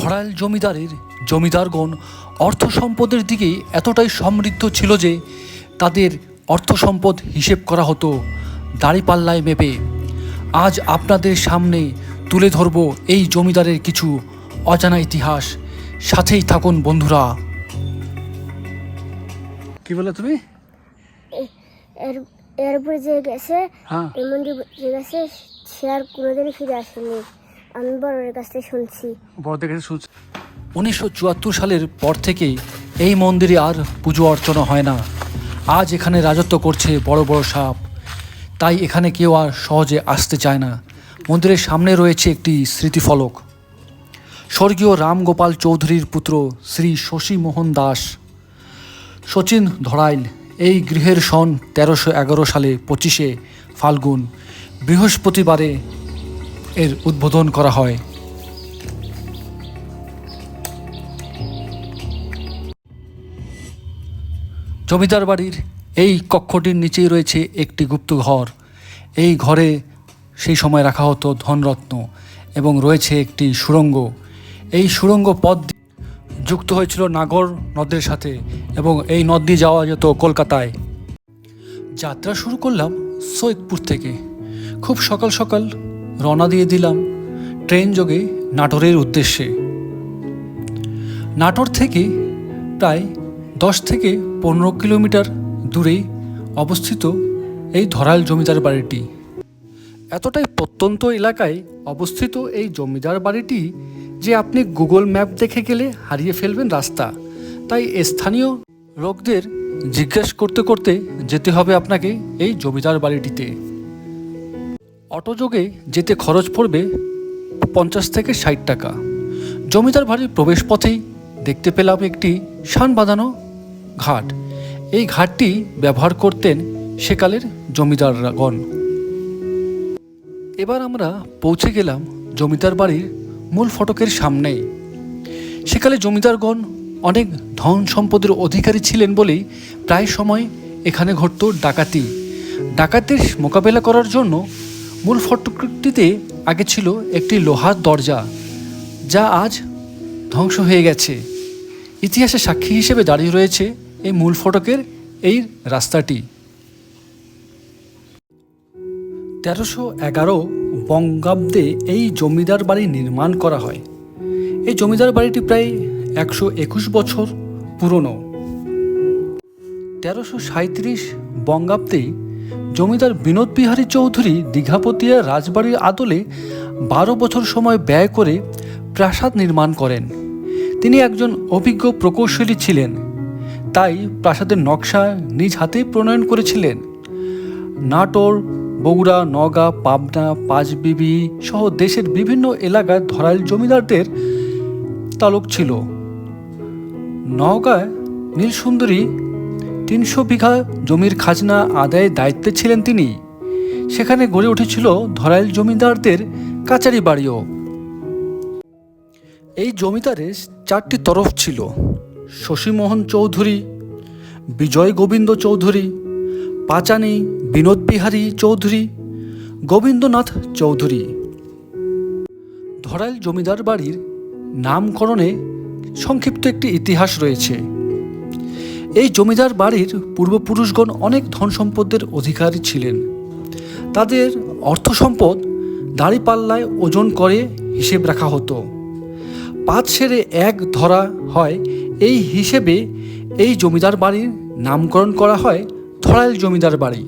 ধরাইল জমিদারের জমিদারগণ অর্থ সম্পদের দিকে এতটাই সমৃদ্ধ ছিল যে তাদের অর্থ সম্পদ হিসেব করা হতো দাড়িপাল্লায় মেপে। আজ আপনাদের সামনে তুলে ধরব এই জমিদারের কিছু অজানা ইতিহাস। সাথেই থাকুন বন্ধুরা। কি বলে তুমি? এর এরপরে যে গেছে হ্যাঁ। এমন যে গেছে সে আর কোনোদিনই ফিরে আসেনি। আমি থেকে শুনছি। বড়দের কাছে শুনছি। উনিশশো চুয়াত্তর সালের পর থেকেই এই মন্দিরে আর পুজো অর্চনা হয় না। আজ এখানে রাজত্ব করছে বড় বড় সাপ। তাই এখানে কেউ আর সহজে আসতে চায় না। মন্দিরের সামনে রয়েছে একটি স্মৃতিফলক। স্বর্গীয় রামগোপাল চৌধুরীর পুত্র শ্রী শশী মোহন দাস। শচীন ধরাইল এই গৃহের সন তেরোশো এগারো সালে পঁচিশে ফাল্গুন। বৃহস্পতিবারে এর উদ্বোধন করা হয়। জমিদার বাড়ির এই কক্ষটির নিচেই রয়েছে একটি গুপ্ত ঘর। এই ঘরে সেই সময় রাখা হতো ধনরত্ন এবং রয়েছে একটি সুড়ঙ্গ এই সুড়ঙ্গ পথ যুক্ত হয়েছিল নাগর নদের সাথে এবং এই নদ দিয়ে যাওয়া যেত কলকাতায়। যাত্রা শুরু করলাম সৈয়দপুর থেকে। খুব সকাল সকাল রওনা দিয়ে দিলাম ট্রেন যোগে নাটোরের উদ্দেশ্যে। নাটোর থেকে প্রায় দশ থেকে পনেরো কিলোমিটার দূরে অবস্থিত এই ধরাল জমিদার বাড়িটি। এতটাই প্রত্যন্ত এলাকায় অবস্থিত এই জমিদার বাড়িটি যে আপনি গুগল ম্যাপ দেখে গেলে হারিয়ে ফেলবেন রাস্তা। তাই স্থানীয় লোকদের জিজ্ঞেস করতে করতে যেতে হবে আপনাকে এই জমিদার বাড়িটিতে। অটোযোগে যেতে খরচ পড়বে পঞ্চাশ থেকে ষাট টাকা। জমিদার বাড়ির প্রবেশ পথেই দেখতে পেলাম একটি শান বাঁধানো ঘাট। এই ঘাটটি ব্যবহার করতেন সেকালের জমিদারগণ। এবার আমরা পৌঁছে গেলাম জমিদার বাড়ির মূল ফটকের সামনেই। সেকালে জমিদারগণ অনেক ধন সম্পদের অধিকারী ছিলেন বলেই প্রায় সময় এখানে ঘটত ডাকাতি। ডাকাতের মোকাবেলা করার জন্য মূল ফটকটিতে আগে ছিল একটি লোহার দরজা, যা আজ ধ্বংস হয়ে গেছে। ইতিহাসে সাক্ষী হিসেবে দাঁড়িয়ে রয়েছে এই মূল ফটকের এই রাস্তাটি। তেরোশো এগারো বঙ্গাব্দে এই জমিদার বাড়ি নির্মাণ করা হয়। এই জমিদার বাড়িটি প্রায় একশো একুশ বছর পুরনো। তেরোশো সাঁত্রিশ বঙ্গাব্দে জমিদার বিনোদ বিহারী চৌধুরী দীঘাপতিয়া রাজবাড়ির আদলে বারো বছর সময় ব্যয় করে প্রাসাদ নির্মাণ করেন। তিনি একজন অভিজ্ঞ প্রকৌশলী ছিলেন। তাই প্রাসাদের নকশা নিজ হাতে প্রণয়ন করেছিলেন। নাটোর, বগুড়া, নওগাঁ, পাবনা, পাঁচবিবি সহ দেশের বিভিন্ন এলাকায় ধরাইল জমিদারদের তালুক ছিল। নওগাঁয় নীলসুন্দরী তিনশো বিঘা জমির খাজনা আদায়ের দায়িত্বে ছিলেন তিনি। সেখানে গড়ে উঠেছিল ধরাইল জমিদারদের কাচারি বাড়িও। এই জমিদারের চারটি তরফ ছিল। শশীমোহন চৌধুরী, বিজয় গোবিন্দ চৌধুরী, পাচানি বিনোদ বিহারী চৌধুরী, গোবিন্দনাথ চৌধুরী। ধরাইল জমিদার বাড়ির নামকরণে সংক্ষিপ্ত একটি ইতিহাস রয়েছে। এই জমিদার বাড়ির পূর্বপুরুষগণ অনেক ধন সম্পদের অধিকারী ছিলেন। তাদের অর্থ সম্পদ দাড়িপাল্লায় ওজন করে হিসেব রাখা হতো। পাঁচ সেরে এক ধরা হয়, এই হিসেবে এই জমিদার বাড়ির নামকরণ করা হয় ধরাইল জমিদার বাড়ি।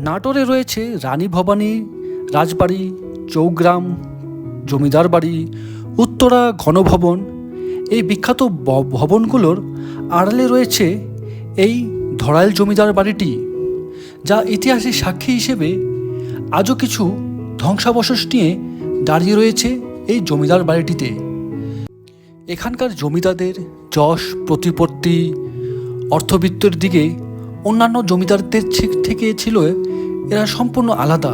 নাটোরে রয়েছে রানী ভবানী, রাজবাড়ি, চৌগ্রাম, জমিদার বাড়ি, উত্তরা ঘনভবন এই বিখ্যাত ভবনগুলোর আড়ালে রয়েছে এই ধরাইল জমিদার বাড়িটি, যা ইতিহাসের সাক্ষী হিসেবে আজও কিছু ধ্বংসাবশেষ নিয়ে দাঁড়িয়ে রয়েছে এই জমিদার বাড়িটিতে। এখানকার জমিদারদের যশ, প্রতিপত্তি, অর্থবিত্তের দিকে অন্যান্য জমিদারদের থেকে ছিল এরা সম্পূর্ণ আলাদা।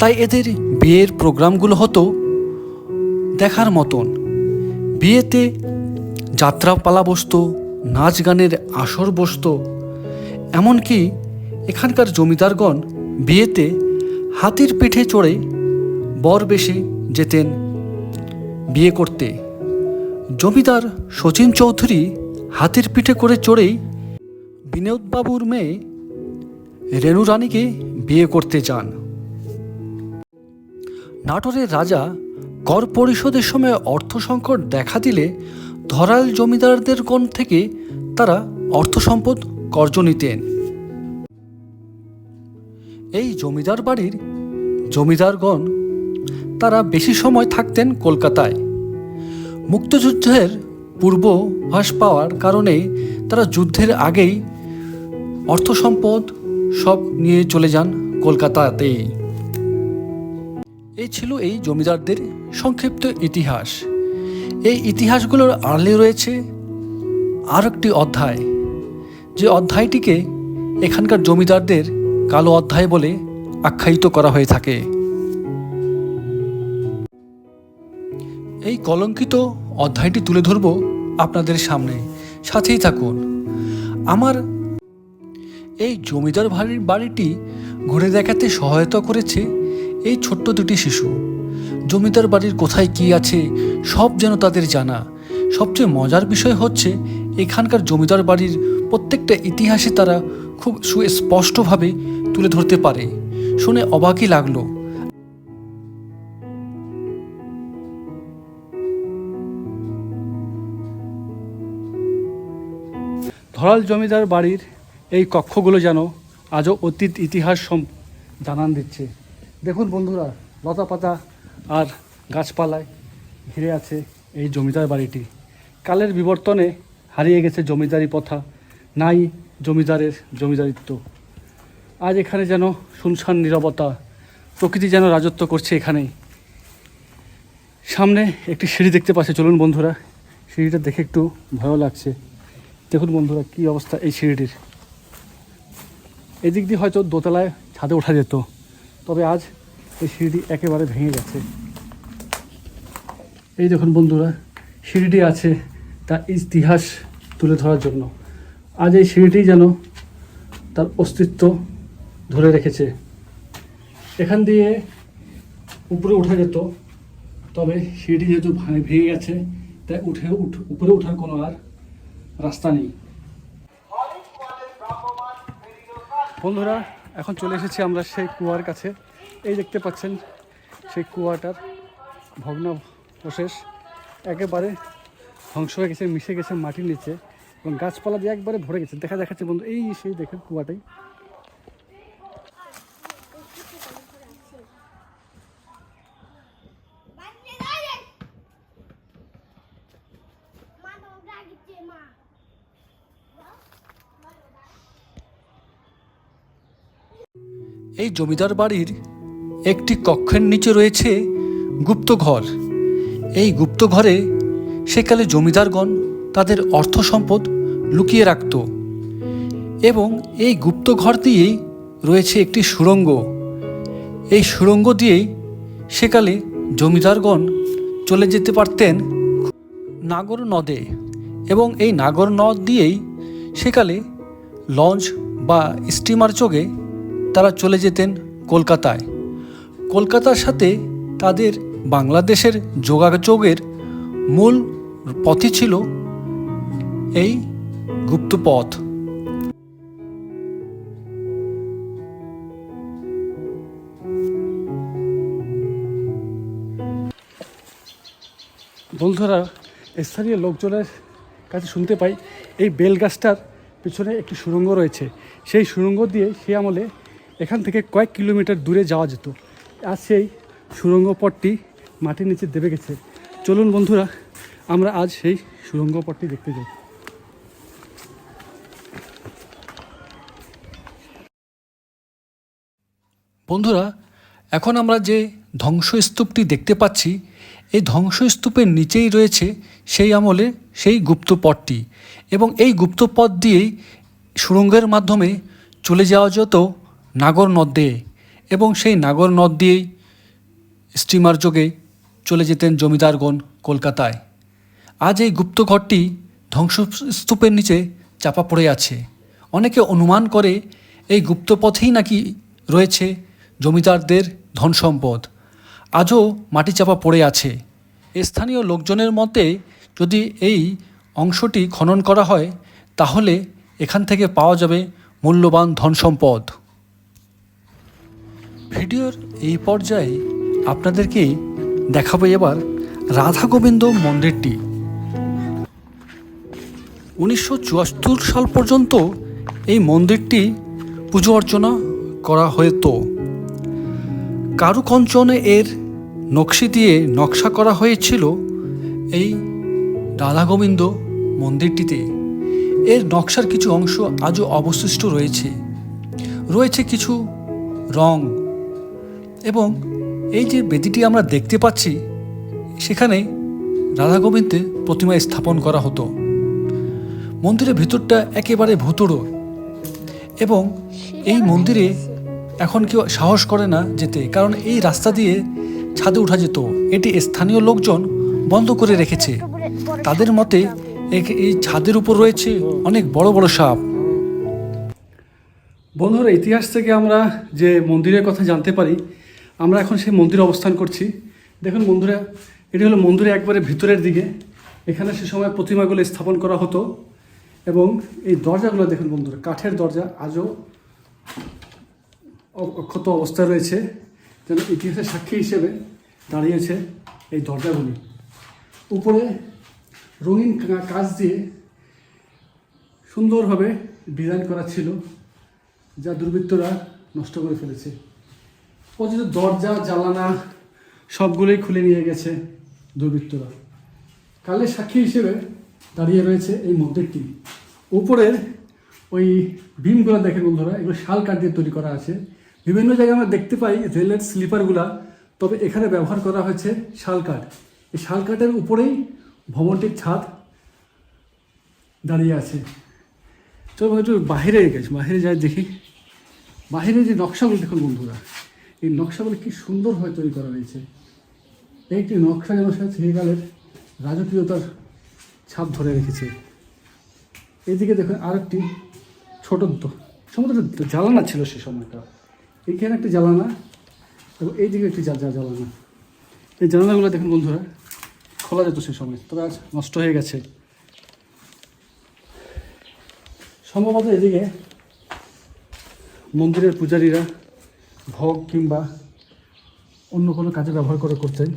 তাই এদের বিয়ের প্রোগ্রামগুলো হতো দেখার মতন। বিয়েতে যাত্রাপালা বসতো নাচ গানের আসর বসতো। এমনকি এখানকার জমিদারগণ বিয়েতে হাতির পিঠে চড়ে বর বেশে যেতেন বিয়ে করতে। জমিদার শচীন চৌধুরী হাতির পিঠে করে চড়েই বিনোদবাবুর মেয়ে রেণু রানীকে বিয়ে করতে যান। নাটোরের রাজা কর পরিশোধের সময় অর্থ সংকট দেখা দিলে ধরাল জমিদারদের কোণ থেকে তারা অর্থ সম্পদ কর্জ নিতেন। এই জমিদার বাড়ির জমিদারগণ তারা বেশি সময় থাকতেন কলকাতায়। মুক্তযুদ্ধের পূর্বভাস পাওয়ার কারণে তারা যুদ্ধের আগেই অর্থ সম্পদ সব নিয়ে চলে যান কলকাতাতেই। এই ছিল এই জমিদারদের সংক্ষিপ্ত ইতিহাস। এই ইতিহাসগুলোর আড়লে রয়েছে আর একটি অধ্যায়, যে অধ্যায়টিকে এখানকার জমিদারদের কালো অধ্যায় বলে আখ্যায়িত করা হয়ে থাকে। এই কলঙ্কিত অধ্যায়টি তুলে ধরব আপনাদের সামনে। সাথেই থাকুন। আমার এই জমিদার বাড়ির বাড়িটি ঘুরে দেখাতে সহায়তা করেছে এই ছোট্ট দুটি শিশু। জমিদার বাড়ির কোথায় কি আছে, সব যেন তাদের জানা। সবচেয়ে মজার বিষয় হচ্ছে, এখানকার জমিদার বাড়ির প্রত্যেকটা ইতিহাসে তারা খুব সুস্পষ্টভাবে তুলে ধরতে পারে। শুনে অবাকই লাগল। ধরাল জমিদার বাড়ির এই কক্ষগুলো যেন আজও অতীত ইতিহাস জানান দিচ্ছে। দেখুন বন্ধুরা লতা পাতা আর গাছপালায় ঘিরে আছে এই জমিদার বাড়িটি। কালের বিবর্তনে হারিয়ে গেছে জমিদারি প্রথা, নাই জমিদারের জমিদারিত্ব। আজ এখানে যেন শুনশান নীরবতা, প্রকৃতি যেন রাজত্ব করছে এখানেই। সামনে একটি সিঁড়ি দেখতে পাচ্ছে। চলুন বন্ধুরা, সিঁড়িটা দেখে একটু ভয়ও লাগছে। দেখুন বন্ধুরা, কী অবস্থা এই সিঁড়িটির। এদিক দিয়ে হয়তো দোতলায় ছাদে ওঠা যেত, তবে আজ এই সিঁড়িটি একেবারে ভেঙে গেছে। এই দেখুন বন্ধুরা, সিঁড়িটি আছে তার ইতিহাস তুলে ধরার জন্য। আজ এই সিঁড়িটি যেন তার অস্তিত্ব ধরে রেখেছে। এখান দিয়ে উপরে ওঠা যেত, তবে সিঁড়িটি যেহেতু ভাঙে গেছে, তাই উঠে উঠ উপরে ওঠার কোনো আর রাস্তা নেই। বন্ধুরা, এখন চলে এসেছি আমরা সেই কুয়ার কাছে। এই দেখতে পাচ্ছেন সেই কুয়াটার ভগ্নাবশেষ একেবারে ধ্বংস হয়ে গেছে, মিশে গেছে মাটির নিচে এবং গাছপালা দিয়ে একবারে ভরে গেছে। দেখা দেখাচ্ছে বন্ধু, এই সেই দেখেন কুয়াটাই। এই জমিদার বাড়ির একটি কক্ষের নিচে রয়েছে গুপ্তঘর এই গুপ্তঘরে সেকালে জমিদারগণ তাদের অর্থ সম্পদ লুকিয়ে রাখত এবং এই গুপ্তঘর দিয়েই রয়েছে একটি সুড়ঙ্গ। এই সুড়ঙ্গ দিয়েই সেকালে জমিদারগণ চলে যেতে পারতেন নাগর নদে এবং এই নাগর নদ দিয়েই সেকালে লঞ্চ বা স্টিমার যোগে তারা চলে যেতেন কলকাতায়। কলকাতার সাথে তাদের বাংলাদেশের যোগাযোগের মূল পথই ছিল এই গুপ্তপথ। বন্ধুরা, স্থানীয় লোকজনের কাছে শুনতে পাই, এই বেল গাছটার পিছনে একটি সুড়ঙ্গ রয়েছে। সেই সুড়ঙ্গ দিয়ে সে আমলে এখান থেকে কয়েক কিলোমিটার দূরে যাওয়া যেত। আর সেই সুড়ঙ্গ পথটি মাটির নিচে দেবে গেছে। চলুন বন্ধুরা, আমরা আজ সেই সুড়ঙ্গ পথটি দেখতে যাই। বন্ধুরা, এখন আমরা যে ধ্বংসস্তূপটি দেখতে পাচ্ছি, এই ধ্বংসস্তূপের নিচেই রয়েছে সেই আমলে সেই গুপ্তপথটি এবং এই গুপ্তপথ দিয়েই সুড়ঙ্গের মাধ্যমে চলে যাওয়া যেত নাগর নদে এবং সেই নাগর নদ দিয়েই স্টিমার যোগে চলে যেতেন জমিদারগণ কলকাতায়। আজ এই গুপ্তঘরটি ধ্বংসস্তূপের নিচে চাপা পড়ে আছে। অনেকে অনুমান করে এই গুপ্তপথেই নাকি রয়েছে জমিদারদের ধন সম্পদ আজও মাটি চাপা পড়ে আছে। স্থানীয় লোকজনের মতে, যদি এই অংশটি খনন করা হয়, তাহলে এখান থেকে পাওয়া যাবে মূল্যবান ধন সম্পদ ভিডিওর এই পর্যায়ে আপনাদেরকে দেখাবো এবার রাধা গোবিন্দ মন্দিরটি। উনিশশো চুয়াত্তর সাল পর্যন্ত এই মন্দিরটি পুজো অর্চনা করা হতো কারুকঞ্চনে এর নকশি দিয়ে নকশা করা হয়েছিল এই রাধা গোবিন্দ মন্দিরটিতে। এর নকশার কিছু অংশ আজও অবশিষ্ট রয়েছে। রয়েছে কিছু রং এবং এই যে বেদিটি আমরা দেখতে পাচ্ছি, সেখানে রাধা গোবিন্দের প্রতিমা স্থাপন করা হতো। মন্দিরের ভিতরটা একেবারে ভুতুড়ো এবং এই মন্দিরে এখন কেউ সাহস করে না যেতে, কারণ এই রাস্তা দিয়ে ছাদে উঠা যেত। এটি স্থানীয় লোকজন বন্ধ করে রেখেছে। তাদের মতে এই ছাদের উপর রয়েছে অনেক বড় বড় সাপ। বন্ধুরা, ইতিহাস থেকে আমরা যে মন্দিরের কথা জানতে পারি আমরা এখন সেই মন্দিরে অবস্থান করছি। দেখুন বন্ধুরা, এটি হলো মন্দিরে একবারে ভিতরের দিকে। এখানে সে সময় প্রতিমাগুলো স্থাপন করা হতো এবং এই দরজাগুলো দেখুন বন্ধুরা, কাঠের দরজা আজও অক্ষত অবস্থায় রয়েছে। যেন ইতিহাসের সাক্ষী হিসেবে দাঁড়িয়েছে এই দরজাগুলি। উপরে রঙিন কাজ দিয়ে সুন্দরভাবে ডিজাইন করা ছিল, যা দুর্বৃত্তরা নষ্ট করে ফেলেছে। প্রচুর দরজা, জানালা সবগুলোই খুলে নিয়ে গেছে দুর্বৃত্তরা। কালের সাক্ষী হিসেবে দাঁড়িয়ে রয়েছে এই মন্দিরটি উপরের ওই বিমগুলো দেখেন বন্ধুরা, এগুলো শাল কাঠ দিয়ে তৈরি করা আছে। বিভিন্ন জায়গায় আমরা দেখতে পাই রেলের স্লিপারগুলা, তবে এখানে ব্যবহার করা হয়েছে শাল কাঠ। এই শাল কাঠের উপরেই ভবনটির ছাদ দাঁড়িয়ে আছে। চলো একটু বাইরে গেছি বাইরে যাই দেখি। বাইরে যে নকশাগুলো দেখুন বন্ধুরা। এই নকশাগুলো কি সুন্দরভাবে তৈরি করা হয়েছে। একটি নকশা যেন সেকালের রাজকীয়তার ছাপ ধরে রেখেছে। এদিকে দেখুন আরেকটি ছোট দ- সম্ভবত জ্বালানা ছিল সে সময়টা। এইখানে একটি জ্বালানা এবং এইদিকে একটি জ্বালানা। এই জানালাগুলো দেখুন বন্ধুরা, খোলা যেত সে সময়, তবে আজ নষ্ট হয়ে গেছে। সম্ভবত এদিকে মন্দিরের পূজারীরা ভোগ কিংবা অন্য কোনো কাজে ব্যবহার করে করতেন।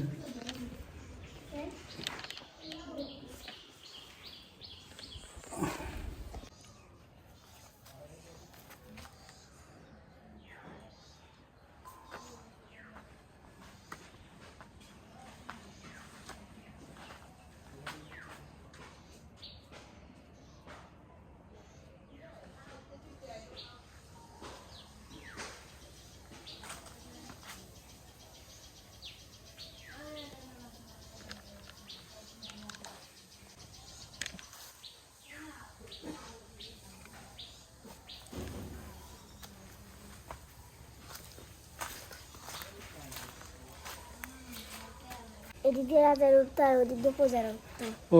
এদিক দিয়ে রাজার উঠতো আর ওদিক দিয়ে প্রজারা উঠতো ও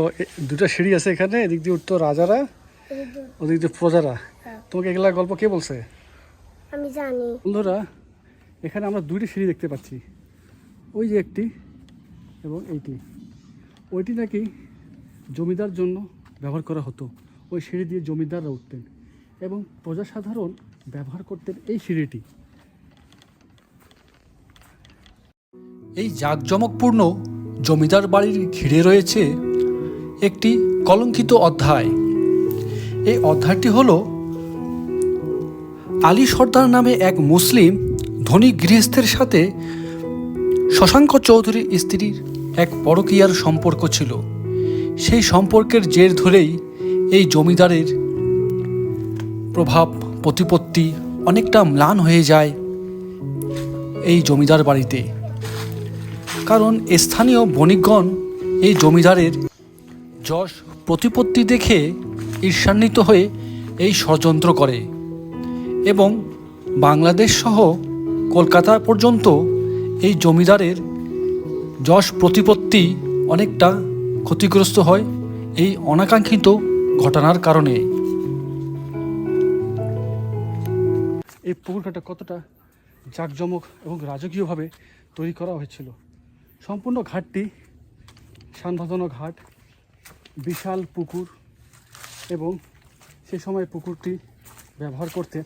দুটো সিঁড়ি আছে এখানে এদিক দিয়ে উঠতো রাজারা ওদিক দিয়ে প্রজারা। হ্যাঁ। তোমাকে এগুলা গল্প কে বলছে? আমি জানি। বন্ধুরা এখানে আমরা দুইটি সিঁড়ি দেখতে পাচ্ছি। ওই যে একটি এবং এইটি। ওইটি নাকি জমিদার জন্য ব্যবহার করা হতো। ওই সিঁড়ি দিয়ে জমিদাররা উঠতেন এবং প্রজাসাধারণ ব্যবহার করতেন এই সিঁড়িটি। এই জাঁকজমকপূর্ণ জমিদার বাড়ির ঘিরে রয়েছে একটি কলঙ্কিত অধ্যায়। এই অধ্যায়টি হল আলী সর্দার নামে এক মুসলিম ধনী গৃহস্থের সাথে শশাঙ্ক চৌধুরীর স্ত্রীর এক পরকীয়ার সম্পর্ক ছিল। সেই সম্পর্কের জের ধরেই এই জমিদারের প্রভাব, প্রতিপত্তি অনেকটা ম্লান হয়ে যায় এই জমিদার বাড়িতে। কারণ স্থানীয় বণিকগণ এই জমিদারের যশ প্রতিপত্তি দেখে ঈর্ষান্বিত হয়ে এই ষড়যন্ত্র করে এবং বাংলাদেশ সহ কলকাতা পর্যন্ত এই জমিদারের যশ প্রতিপত্তি অনেকটা ক্ষতিগ্রস্ত হয় এই অনাকাঙ্ক্ষিত ঘটনার কারণে। এই পুকুরঘাটটা কতটা জাঁকজমক এবং রাজকীয়ভাবে তৈরি করা হয়েছিল? সম্পূর্ণ ঘাটটি শানভাজানো ঘাট, বিশাল পুকুর এবং সে সময় পুকুরটি ব্যবহার করতেন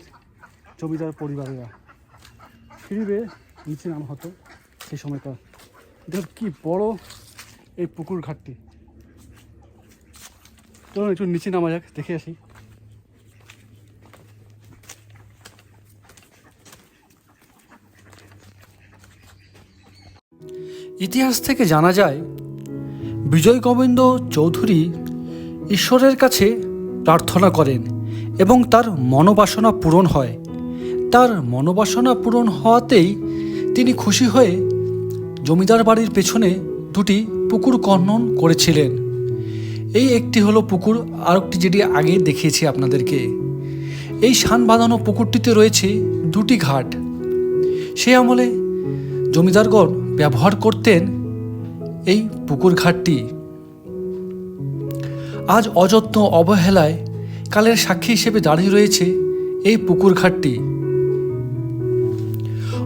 জমিদার পরিবারেরা। বেয়ে নিচে নাম হতো সেই সময়কার। দেখ কি বড় এই পুকুর ঘাটটি। চলুন একটু নিচে নামা যাক, দেখে আসি। ইতিহাস থেকে জানা যায়, বিজয় গোবিন্দ চৌধুরী ঈশ্বরের কাছে প্রার্থনা করেন এবং তার মনোবাসনা পূরণ হয়। তার মনোবাসনা পূরণ হওয়াতেই তিনি খুশি হয়ে জমিদার বাড়ির পেছনে দুটি পুকুর খনন করেছিলেন। এই একটি হলো পুকুর আর একটি যেটি আগে দেখিয়েছি আপনাদেরকে। এই শান বাঁধানো পুকুরটিতে রয়েছে দুটি ঘাট। সে আমলে জমিদারগণ ব্যবহার করতেন এই পুকুর ঘাটটি। আজ অযত্ন অবহেলায় কালের সাক্ষী হিসেবে দাঁড়িয়ে রয়েছে এই পুকুর ঘাটটি।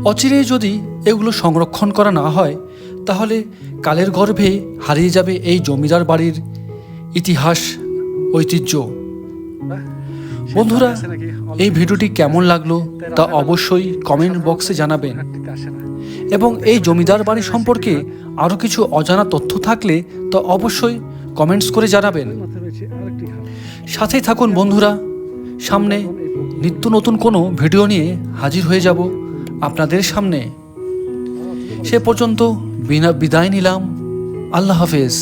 অচিরে যদি এগুলো সংরক্ষণ করা না হয়, তাহলে কালের গর্ভে হারিয়ে যাবে এই জমিদার বাড়ির ইতিহাস, ঐতিহ্য। বন্ধুরা এই ভিডিওটি কেমন লাগল তা অবশ্যই কমেন্ট বক্সে জানাবেন। এবং এই জমিদার বাড়ি সম্পর্কে আরও কিছু অজানা তথ্য থাকলে তা অবশ্যই কমেন্টস করে জানাবেন। সাথেই থাকুন বন্ধুরা সামনে নিত্য নতুন কোনো ভিডিও নিয়ে হাজির হয়ে যাব আপনাদের সামনে। সে পর্যন্ত বিনা বিদায় নিলাম। আল্লাহ হাফেজ।